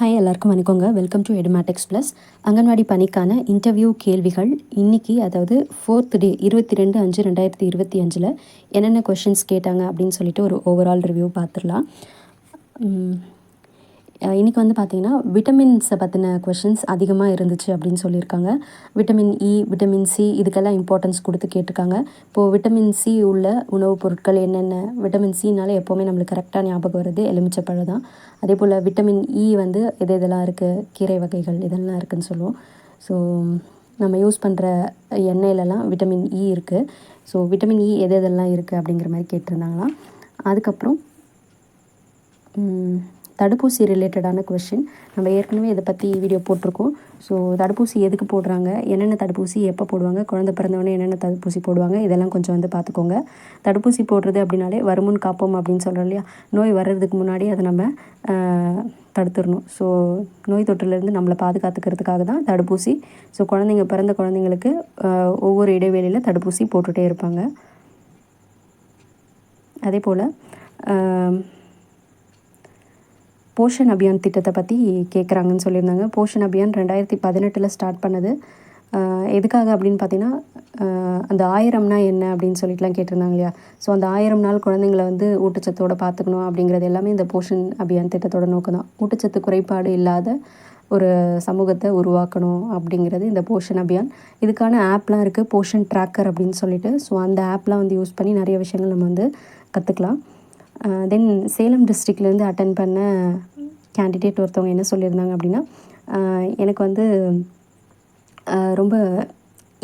Hi எல்லாருக்கும் வணக்கங்க. Welcome to Edumatics plus anganwadi பணிக்கான இன்டர்வியூ கேள்விகள் இன்றைக்கி அதாவது ஃபோர்த் டே இருபத்தி ரெண்டு அஞ்சு ரெண்டாயிரத்தி இருபத்தி அஞ்சில் என்னென்ன கொஷின்ஸ் கேட்டாங்க அப்படின்னு சொல்லிட்டு ஒரு ஓவரால் ரிவ்யூ பார்த்துடலாம். இன்றைக்கி வந்து பார்த்திங்கன்னா விட்டமின்ஸை பற்றின கொஷின்ஸ் அதிகமாக இருந்துச்சு அப்படின்னு சொல்லியிருக்காங்க. விட்டமின் இ விட்டமின் சி இதுக்கெல்லாம் இம்பார்ட்டன்ஸ் கொடுத்து கேட்டிருக்காங்க. இப்போது விட்டமின் சி உள்ள உணவுப் பொருட்கள் என்னென்ன? விட்டமின் சினால எப்போவுமே நம்மளுக்கு கரெக்டாக ஞாபகம் வருது எலுமிச்சப்பழம் தான். அதே போல் விட்டமின் இ வந்து எது இதெல்லாம் இருக்குது கீரை வகைகள் இதெல்லாம் இருக்குதுன்னு சொல்லுவோம். ஸோ நம்ம யூஸ் பண்ணுற எண்ணெயிலலாம் விட்டமின் இ இருக்குது ஸோ விட்டமின் இ எது எதெல்லாம் இருக்குது அப்படிங்கிற மாதிரி கேட்டிருந்தாங்களாம். அதுக்கப்புறம் தடுப்பூசி ரிலேட்டடான கொஷின் நம்ம ஏற்கனவே இதை பற்றி வீடியோ போட்டிருக்கோம். ஸோ தடுப்பூசி எதுக்கு போடுறாங்க? என்னென்ன தடுப்பூசி எப்போ போடுவாங்க? குழந்தை பிறந்தவொடனே என்னென்ன தடுப்பூசி போடுவாங்க? இதெல்லாம் கொஞ்சம் வந்து பார்த்துக்கோங்க. தடுப்பூசி போடுறது அப்படின்னாலே வருமுன் காப்போம் அப்படின்னு சொல்கிறோம் இல்லையா? நோய் வர்றதுக்கு முன்னாடி அதை நம்ம தடுத்துடணும். ஸோ நோய் தொற்றுலேருந்து நம்மளை பாதுகாத்துக்கிறதுக்காக தான் தடுப்பூசி. ஸோ குழந்தைங்க பிறந்த குழந்தைங்களுக்கு ஒவ்வொரு இடைவெளியில் தடுப்பூசி போட்டுகிட்டே இருப்பாங்க. அதே போல் போஷன் அபியான் திட்டத்தை பற்றி கேட்குறாங்கன்னு சொல்லியிருந்தாங்க. போஷன் அபியான் ரெண்டாயிரத்தி பதினெட்டில் ஸ்டார்ட் பண்ணது. எதுக்காக அப்படின்னு பார்த்தீங்கன்னா அந்த ஆயிரம்னா என்ன அப்படின்னு சொல்லிட்டுலாம் கேட்டிருந்தாங்க இல்லையா? ஸோ அந்த ஆயிரம் நாள் குழந்தைங்கள வந்து ஊட்டச்சத்தோடு பார்த்துக்கணும் அப்படிங்கிறது எல்லாமே இந்த போஷன் அபியான் திட்டத்தோட நோக்கம் தான் ஊட்டச்சத்து குறைபாடு இல்லாத ஒரு சமூகத்தை உருவாக்கணும் அப்படிங்கிறது இந்த போஷன் அபியான். இதுக்கான ஆப்லாம் இருக்குது போஷன் ட்ராக்கர் அப்படின்னு சொல்லிட்டு. ஸோ அந்த ஆப்லாம் வந்து யூஸ் பண்ணி நிறைய விஷயங்கள் நம்ம வந்து கற்றுக்கலாம் தென் சேலம் டிஸ்ட்ரிக்ட்லேருந்து அட்டன் பண்ண கேண்டிடேட் ஒருத்தவங்க என்ன சொல்லியிருந்தாங்க அப்படின்னா எனக்கு வந்து ரொம்ப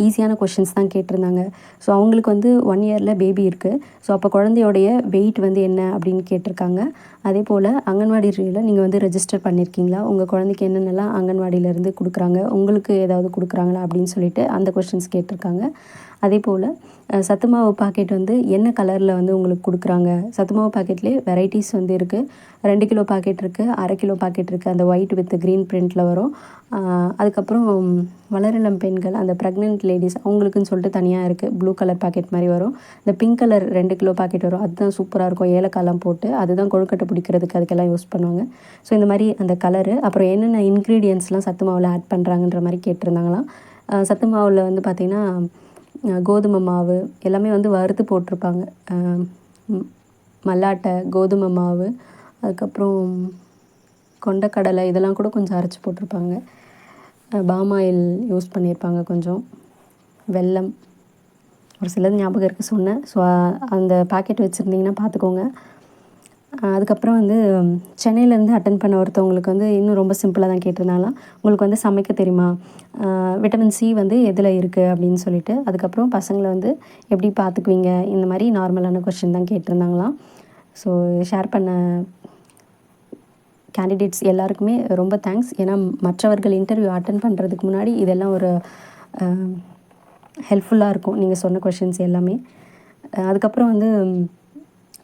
ஈஸியான கொஷின்ஸ் தான் கேட்டிருந்தாங்க. ஸோ அவங்களுக்கு வந்து ஒன் இயரில் பேபி இருக்குது ஸோ அப்போ குழந்தையோடைய வெயிட் வந்து என்ன அப்படின்னு கேட்டிருக்காங்க. அதே போல் அங்கன்வாடி அங்கன்வாடியில் நீங்கள் வந்து ரெஜிஸ்டர் பண்ணியிருக்கீங்களா உங்கள் குழந்தைக்கு என்னென்னலாம் அங்கன்வாடியிலேருந்து கொடுக்குறாங்க? உங்களுக்கு ஏதாவது கொடுக்குறாங்களா? அப்படின்னு சொல்லிட்டு அந்த கொஷின்ஸ் கேட்டிருக்காங்க. அதே போல் சத்து மாவு பாக்கெட் வந்து என்ன கலரில் வந்து உங்களுக்கு கொடுக்குறாங்க? சத்து மாவு பாக்கெட்லேயே வெரைட்டிஸ் வந்து இருக்குது ரெண்டு கிலோ பாக்கெட் இருக்குது அரை கிலோ பாக்கெட் இருக்குது அந்த ஒயிட் வித் க்ரீன் பிரிண்டில் வரும். அதுக்கப்புறம் வளரிளம் பெண்கள் அந்த ப்ரெக்னென்ட் லேடிஸ் அவங்களுக்குன்னு சொல்லிட்டு தனியாக இருக்குது ப்ளூ கலர் பாக்கெட் மாதிரி வரும். இந்த பிங்க் கலர் ரெண்டு கிலோ பாக்கெட் வரும். அதுதான் சூப்பராக இருக்கும். ஏலக்காயெலாம் போட்டு அதுதான் கொழுக்கட்டை பிடிக்கிறதுக்கு அதுக்கெல்லாம் யூஸ் பண்ணுவாங்க. ஸோ இந்த மாதிரி அந்த கலரு அப்புறம் என்னென்ன இன்க்ரீடியன்ஸ்லாம் சத்து மாவில் ஆட் பண்ணுறாங்கன்ற மாதிரி கேட்டிருந்தாங்களாம். சத்து மாவில் வந்து பார்த்திங்கன்னா கோதுமை மாவு எல்லாமே வந்து வறுத்து போட்டிருப்பாங்க. மல்லாட்டை கோதுமை மாவு அதுக்கப்புறம் கொண்டக்கடலை இதெல்லாம் கூட கொஞ்சம் அரைச்சி போட்டிருப்பாங்க. பாமாயில் யூஸ் பண்ணியிருப்பாங்க கொஞ்சம். வெல்லம். ஒரு சிலது ஞாபகம் இருக்குது சொன்னேன். ஸோ அந்த பாக்கெட் வச்சுருந்தீங்கன்னா பார்த்துக்கோங்க. அதுக்கப்புறம் வந்து சென்னையிலேருந்து அட்டன் பண்ண ஒருத்தவங்களுக்கு வந்து இன்னும் ரொம்ப சிம்பிளாக தான் கேட்டிருந்தாலாம். உங்களுக்கு வந்து சமைக்க தெரியுமா? விட்டமின் சி வந்து எதில் இருக்குது அப்படின்னு சொல்லிட்டு அதுக்கப்புறம் பசங்களை வந்து எப்படி பார்த்துக்குவீங்க இந்த மாதிரி நார்மலான கொஷின் தான் கேட்டிருந்தாங்களாம். ஸோ ஷேர் பண்ண கேண்டிடேட்ஸ் எல்லாருக்குமே ரொம்ப தேங்க்ஸ் ஏன்னா மற்றவர்கள் இன்டர்வியூ அட்டன் பண்ணுறதுக்கு முன்னாடி இதெல்லாம் ஒரு ஹெல்ப்ஃபுல்லாக இருக்கும். நீங்கள் சொன்ன கொஷின்ஸ் எல்லாமே. அதுக்கப்புறம் வந்து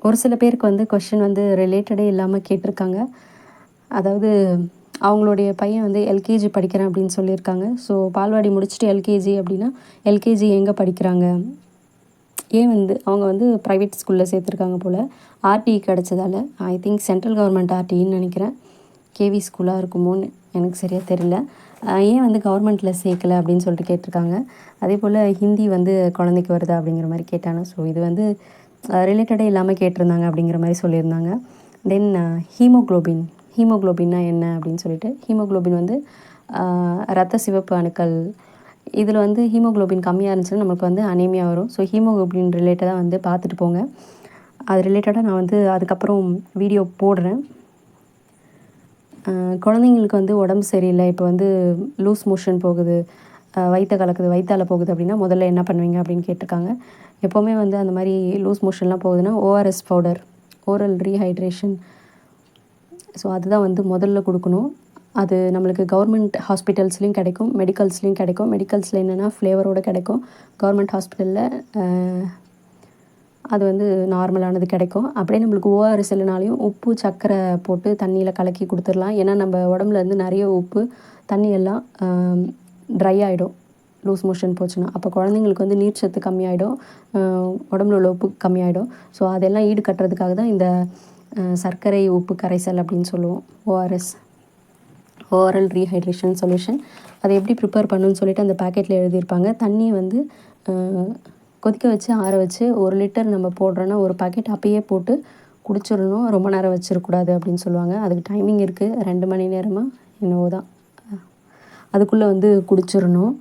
ஒரு சில பேருக்கு வந்து கொஷின் வந்து ரிலேட்டடே இல்லாமல் கேட்டிருக்காங்க. அதாவது அவங்களுடைய பையன் வந்து எல்கேஜி படிக்கிறேன் அப்படின்னு சொல்லியிருக்காங்க. ஸோ பால்வாடி முடிச்சுட்டு எல்கேஜி அப்படின்னா எல்கேஜி எங்கே படிக்கிறாங்க? ஏன் வந்து அவங்க வந்து ப்ரைவேட் ஸ்கூலில் சேர்த்துருக்காங்க போல். ஆர்டிஇ கிடச்சதால ஐ திங்க் சென்ட்ரல் கவர்மெண்ட் ஆர்டிஇன்னு நினைக்கிறேன். கேவி ஸ்கூலாக இருக்குமோன்னு எனக்கு சரியாக தெரியல. ஏன் வந்து கவர்மெண்ட்டில் சேர்க்கலை அப்படின்னு சொல்லிட்டு கேட்டிருக்காங்க. அதே போல் ஹிந்தி வந்து குழந்தைக்கு வருதா அப்படிங்கிற மாதிரி கேட்டாங்க. ஸோ இது வந்து ரிலேட்டடே இல்லாமல் கேட்டிருந்தாங்க அப்படிங்கிற மாதிரி சொல்லியிருந்தாங்க. தென் ஹீமோக்ளோபின் ஹீமோக்ளோபின்னா என்ன அப்படின்னு சொல்லிட்டு ஹீமோக்ளோபின் வந்து ரத்த சிவப்பு அணுக்கள். இதில் வந்து ஹீமோக்ளோபின் கம்மியாக இருந்துச்சுன்னா நமக்கு வந்து அனேமியா வரும். ஸோ ஹீமோக்ளோபின் ரிலேட்டடாக வந்து பார்த்துட்டு போங்க. அது ரிலேட்டடாக நான் வந்து அதுக்கப்புறம் வீடியோ போடுறேன். குழந்தைங்களுக்கு வந்து உடம்பு சரியில்லை. இப்போ வந்து லூஸ் மோஷன் போகுது. வயிற்ற கலக்குது வயிற்றால் போகுது அப்படின்னா முதல்ல என்ன பண்ணுவீங்க அப்படின்னு கேட்டிருக்காங்க. எப்போவுமே வந்து அந்த மாதிரி லூஸ் மோஷன்லாம் போகுதுன்னா ORS powder oral rehydration so அதுதான் வந்து முதல்ல கொடுக்கணும். அது நம்மளுக்கு கவர்மெண்ட் ஹாஸ்பிட்டல்ஸ்லேயும் கிடைக்கும் மெடிக்கல்ஸ்லேயும் கிடைக்கும். மெடிக்கல்ஸில் என்னென்னா ஃப்ளேவரோடு கிடைக்கும். கவர்மெண்ட் ஹாஸ்பிட்டலில் அது வந்து நார்மலானது கிடைக்கும். அப்படியே நம்மளுக்கு ஓஆர்எஸ் இல்லைனாலையும் உப்பு சர்க்கரை போட்டு தண்ணியில் கலக்கி கொடுத்துடலாம். ஏன்னா நம்ம உடம்புலேருந்து நிறைய உப்பு தண்ணி எல்லாம் ட்ரை ஆகிடும் லூஸ் மோஷன் போச்சுன்னா. அப்போ குழந்தைங்களுக்கு வந்து நீர் சத்து கம்மியாயிடும். உடம்புல உள்ள உப்பு கம்மியாயிடும். ஸோ அதெல்லாம் ஈடு கட்டுறதுக்காக தான் இந்த சர்க்கரை உப்பு கரைசல் அப்படின்னு சொல்லுவோம். ஓஆர்எஸ் ஓரல் ரீஹைட்ரேஷன் சொல்யூஷன் அதை எப்படி ப்ரிப்பேர் பண்ணுன்னு சொல்லிட்டு அந்த பேக்கெட்டில் எழுதியிருப்பாங்க. தண்ணியை வந்து கொதிக்க வச்சு ஆற வச்சு ஒரு லிட்டர் நம்ம போடுறோன்னா ஒரு பாக்கெட் அப்பயே போட்டு குடிச்சிடணும். ரொம்ப நேரம் வச்சிடக்கூடாது அப்படின்னு சொல்லுவாங்க. அதுக்கு டைமிங் இருக்குது ரெண்டு மணி நேரமாக என்னவோ தான். அதுக்குள்ளே வந்து குடிச்சிடணும்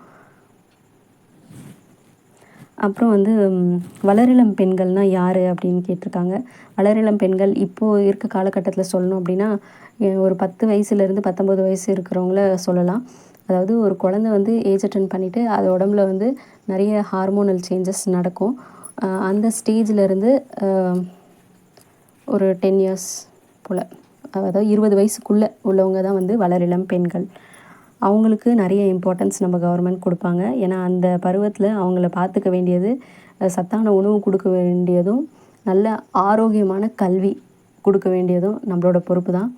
அப்புறம் வந்து வளரிளம் பெண்கள்னால் யார் அப்படின்னு கேட்டிருக்காங்க. வளரிளம் பெண்கள் இப்போது இருக்க காலகட்டத்தில் சொல்லணும் அப்படின்னா ஒரு பத்து வயசுலேருந்து பத்தொம்பது வயசு இருக்கிறவங்கள சொல்லலாம். அதாவது ஒரு குழந்த வந்து ஏஜ் அட்டன் பண்ணிவிட்டு அது உடம்புல வந்து நிறைய ஹார்மோனல் சேஞ்சஸ் நடக்கும். அந்த ஸ்டேஜிலேருந்து ஒரு டென் இயர்ஸ் போல் அதாவது இருபது வயசுக்குள்ளே உள்ளவங்க தான் வந்து வளரிளம் பெண்கள். அவங்களுக்கு நிறைய இம்பார்ட்டன்ஸ் நம்ம கவர்மெண்ட் கொடுப்பாங்க. ஏன்னா அந்த பருவத்தில் அவங்கள பார்த்துக்க வேண்டியது சத்தான உணவு கொடுக்க வேண்டியதும் நல்ல ஆரோக்கியமான கல்வி கொடுக்க வேண்டியதும் நம்மளோட பொறுப்பு தான்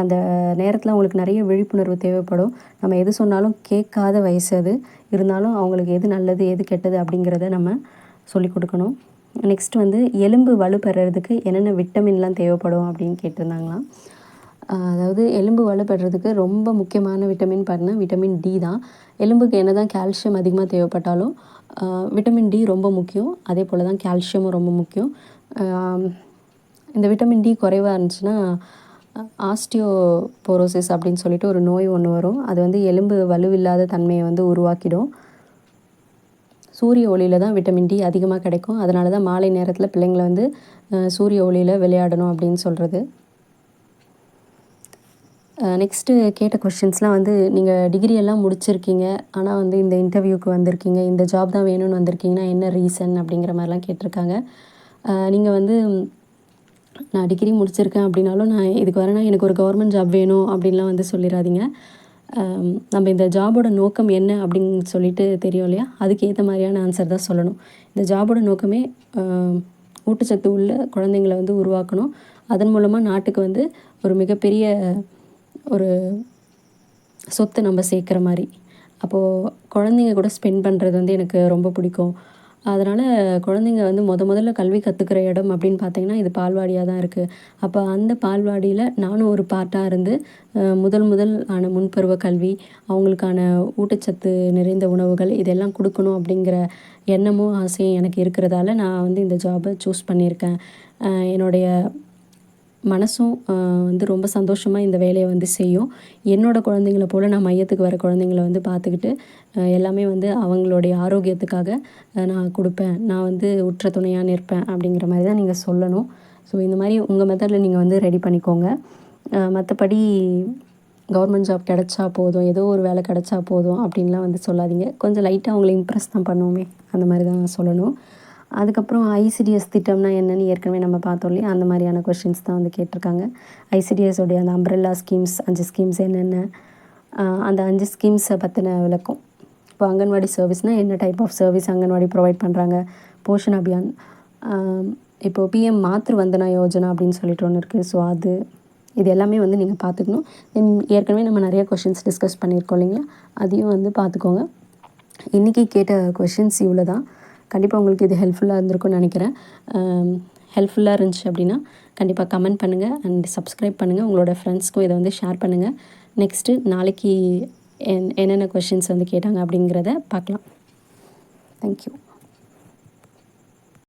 அந்த நேரத்தில் அவங்களுக்கு நிறைய விழிப்புணர்வு தேவைப்படும். நம்ம எது சொன்னாலும் கேட்காத வயசு அது. இருந்தாலும் அவங்களுக்கு எது நல்லது எது கெட்டது அப்படிங்கிறத நம்ம சொல்லி கொடுக்கணும். நெக்ஸ்ட் வந்து எலும்பு வலுப்பெறதுக்கு என்னென்ன விட்டமின்லாம் தேவைப்படும் அப்படின்னு கேட்டிருந்தாங்களாம். அதாவது எலும்பு வலுப்படுறதுக்கு ரொம்ப முக்கியமான விட்டமின் பார்த்தீங்கன்னா விட்டமின் டி தான். எலும்புக்கு என்ன தான் கால்சியம் அதிகமாக தேவைப்பட்டாலும் விட்டமின் டி ரொம்ப முக்கியம். அதே போல் தான் கால்சியமும் ரொம்ப முக்கியம். இந்த விட்டமின் டி குறைவாக இருந்துச்சுன்னா ஆஸ்டியோபோரோசிஸ் அப்படின்னு சொல்லிட்டு ஒரு நோய் ஒன்று வரும். அது வந்து எலும்பு வலுவில்லாத தன்மையை வந்து உருவாக்கிடும். சூரிய ஒளியில் தான் விட்டமின் டி அதிகமாக கிடைக்கும். அதனால தான் மாலை நேரத்தில் பிள்ளைங்களை வந்து சூரிய ஒளியில் விளையாடணும் அப்படின்னு சொல்கிறது நெக்ஸ்ட்டு கேட்ட கொஷின்ஸ்லாம் வந்து நீங்கள் டிகிரி எல்லாம் முடிச்சிருக்கீங்க. ஆனால் வந்து இந்த இன்டர்வியூக்கு வந்திருக்கீங்க. இந்த ஜாப் தான் வேணும்னு வந்திருக்கீங்கன்னா என்ன ரீசன் அப்படிங்கிற மாதிரிலாம் கேட்டிருக்காங்க. நீங்கள் வந்து நான் டிகிரி முடிச்சிருக்கேன் அப்படின்னாலும் நான் இதுக்கு வரேன்னா எனக்கு ஒரு கவர்மெண்ட் ஜாப் வேணும் அப்படின்லாம் வந்து சொல்லிடாதீங்க. நம்ம இந்த ஜாபோட நோக்கம் என்ன அப்படின்னு சொல்லிட்டு தெரியும் இல்லையா? அதுக்கு ஏற்ற மாதிரியான ஆன்சர் தான் சொல்லணும். இந்த ஜாபோட நோக்கமே ஊட்டச்சத்து உள்ள குழந்தைங்கள வந்து உருவாக்கணும். அதன் மூலமாக நாட்டுக்கு வந்து ஒரு மிகப்பெரிய ஒரு சொத்தை நம்ம சேர்க்குற மாதிரி. அப்போது குழந்தைங்க கூட ஸ்பெண்ட் பண்ணுறது வந்து எனக்கு ரொம்ப பிடிக்கும். அதனால் குழந்தைங்க வந்து முத முதல்ல கல்வி கற்றுக்கிற இடம் அப்படின்னு பார்த்தீங்கன்னா இது பால்வாடியாக தான் இருக்குது அப்போ அந்த பால்வாடியில் நானும் ஒரு பார்ட்டாக இருந்து முதல் முதல் ஆன முன்பருவ கல்வி அவங்களுக்கான ஊட்டச்சத்து நிறைந்த உணவுகள் இதெல்லாம் கொடுக்கணும் அப்படிங்கிற எண்ணமும் ஆசையும் எனக்கு இருக்கிறதால நான் வந்து இந்த ஜாபை சூஸ் பண்ணியிருக்கேன். என்னுடைய மனசும் வந்து ரொம்ப சந்தோஷமாக இந்த வேலையை வந்து செய்யும். என்னோடய குழந்தைங்கள போல் நான் மையத்துக்கு வர குழந்தைங்கள வந்து பார்த்துக்கிட்டு எல்லாமே வந்து அவங்களுடைய ஆரோக்கியத்துக்காக நான் கொடுப்பேன். நான் வந்து உற்ற துணையாக நிற்பேன் அப்படிங்கிற மாதிரி தான் நீங்கள் சொல்லணும். ஸோ இந்த மாதிரி உங்கள் மெத்தடில் நீங்கள் வந்து ரெடி பண்ணிக்கோங்க. மற்றபடி கவர்மெண்ட் ஜாப் கிடச்சா போதும் ஏதோ ஒரு வேலை கிடச்சா போதும் அப்படின்லாம் வந்து சொல்லாதீங்க. கொஞ்சம் லைட்டாக அவங்கள இம்ப்ரெஸ் தான் பண்ணுவோமே. அந்த மாதிரி தான் சொல்லணும். அதுக்கப்புறம் ஐசிடிஎஸ் திட்டம்னா என்னென்னு ஏற்கனவே நம்ம பார்த்தோம் இல்லையா? அந்த மாதிரியான கொஷின்ஸ் தான் வந்து கேட்டிருக்காங்க. ஐசிடிஎஸோடைய அந்த அம்ப்ரெல்லா ஸ்கீம்ஸ் அஞ்சு ஸ்கீம்ஸ் என்னென்ன அந்த அஞ்சு ஸ்கீம்ஸை பற்றின விளக்கம். இப்போ அங்கன்வாடி சர்வீஸ்னால் என்ன type of service anganwadi provide பண்ணுறாங்க போஷன் அபியான் இப்போது பிஎம் மாத்ரு வந்தனா யோஜனா அப்படின்னு சொல்லிட்டு ஒன்று இருக்குது ஸோ அது இது எல்லாமே வந்து நீங்கள் பார்த்துக்கணும். தென் ஏற்கனவே நம்ம நிறைய கொஷின்ஸ் டிஸ்கஸ் பண்ணியிருக்கோம் இல்லைங்களா? அதையும் வந்து பார்த்துக்கோங்க. இன்றைக்கி கேட்ட கொஷின்ஸ் இவ்வளோ தான் கண்டிப்பாக உங்களுக்கு இது ஹெல்ப்ஃபுல்லாக இருந்திருக்கும்னு நினைக்கிறேன். ஹெல்ப்ஃபுல்லாக இருந்துச்சு அப்படின்னா கண்டிப்பாக கமெண்ட் பண்ணுங்கள் அண்ட் சப்ஸ்கிரைப் பண்ணுங்கள் உங்களோட ஃப்ரெண்ட்ஸ்க்கும் இதை வந்து ஷேர் பண்ணுங்கள் நெக்ஸ்ட்டு நாளைக்கு என் என்னென்ன கொஷின்ஸ் வந்து கேட்டாங்க அப்படிங்கிறத பார்க்கலாம். தேங்க்யூ